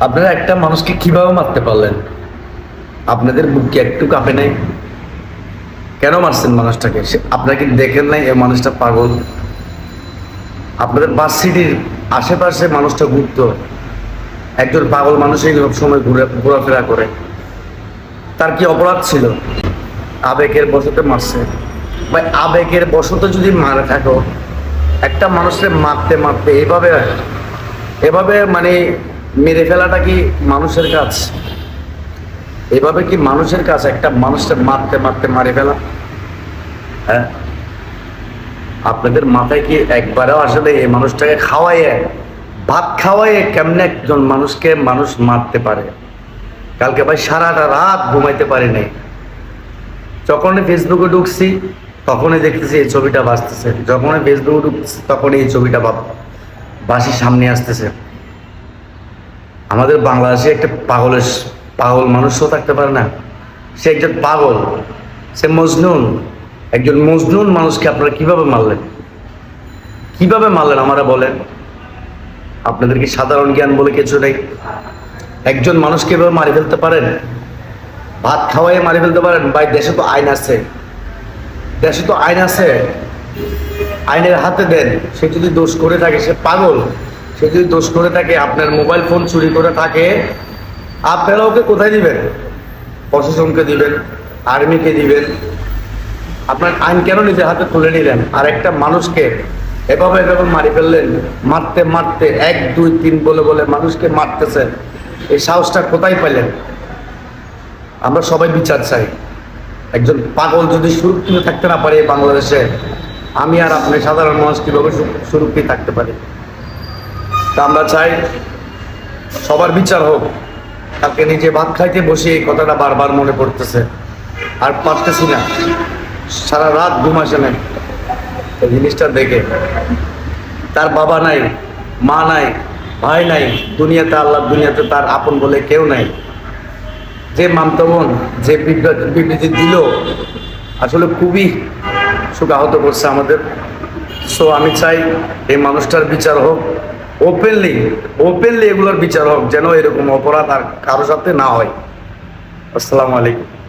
আপনারা একটা মানুষকে কীভাবে মারতে পারলেন? আপনাদের বুক একটু কাঁপে নাই? কেন মারছেন মানুষটাকে? সে- আপনারা কি দেখেন নাই এই মানুষটা পাগল? আপনাদের বাস সিটির আশেপাশে মানুষটা ঘুরতো একজন পাগল মানুষ এই সময় ঘুরে ঘোরাফেরা করে। তার কি অপরাধ ছিল? আবেগের বশতে মারছে। ভাই, আবেগের বশত যদি মারা থাকো, একটা মানুষের মারতে মারতে এভাবে এভাবে মানে মেরে ফেলাটা কি মানুষের কাজ? এভাবে কি মানুষের কাজ? একটা মানুষকে মারতে মারতে মারে ফেলা? হ্যাঁ? আপনাদের মাথায় কি একবারও আসলে এই মানুষটাকে খাওয়াইয়ে? ভাত খাওয়াইয়ে কেমনে একজন মানুষকে মানুষ মারতে পারে? কালকে ভাই সারাটা রাত ঘুমাইতে পারি নাই। যখনই ফেসবুকে ঢুকছি, তখনই দেখতেছি এই ছবিটা বাঁচতেছে যখনই ফেসবুকে ঢুকছি, তখনই এই ছবিটা বাসি সামনে আসতেছে। আমাদের বাংলাদেশে একটা পাগলের পাগল মানুষও থাকতে পারে না। সে একজন পাগল, সে মজনুন। একজন মজনুন মানুষকে আপনারা কীভাবে মারলেন? কীভাবে মারলেন, আমারা বলেন? আপনাদের কি সাধারণ জ্ঞান বলে কিছু নেই। একজন মানুষকে এভাবে মারি ফেলতে পারেন? ভাত খাওয়াই মারি ফেলতে পারেন? ভাই, দেশে তো আইন আছে। দেশে তো আইন আছে। আইনের হাতে দেন। সে যদি দোষ করে থাকে, সে পাগল। সে যদি দোষ করে থাকে, আপনার মোবাইল ফোন চুরি করে থাকে, আপনারা ওকে কোথায় দিবেন? প্রশাসনকে দিবেন, আর্মিকে দিবেন। আপনার আইন কেন নিজের হাতে তুলে নিলেন? আর একটা মানুষকে এভাবে এভাবে মারি ফেললেন, মারতে মারতে, এক, দুই, তিন বলে বলে মানুষকে মারতেছেন। এই সাহসটা কোথায় পেলেন আমরা সবাই বিচার চাই। একজন পাগল যদি সুরক্ষিত থাকতে না পারে বাংলাদেশে, আমি আর আপনি সাধারণ মানুষ কীভাবে সুরক্ষিত থাকতে পারি? আমরা চাই সবার বিচার হোক। তাকে নিজে ভাত খাইতে বসে এই কথাটা বারবার মনে পড়তেছে। আর পারতেছি না। সারা রাত ঘুম আসে না এই জিনিসটা দেখে। তার বাবা নাই, মা নাই, ভাই নাই, দুনিয়াতে আল্লাহ দুনিয়াতে তার আপন বলে কেউ নাই। যে মামতো বোন, যে বিবৃতি দিল, আসলে খুবই সুখাহত করছে আমাদের। সো আমি চাই এই মানুষটার বিচার হোক। ওপেনলি ওপেনলি এগুলোর বিচার হোক, যেন এরকম অপরাধ আর কারও সাথে না হয়। আসসালামু আলাইকুম।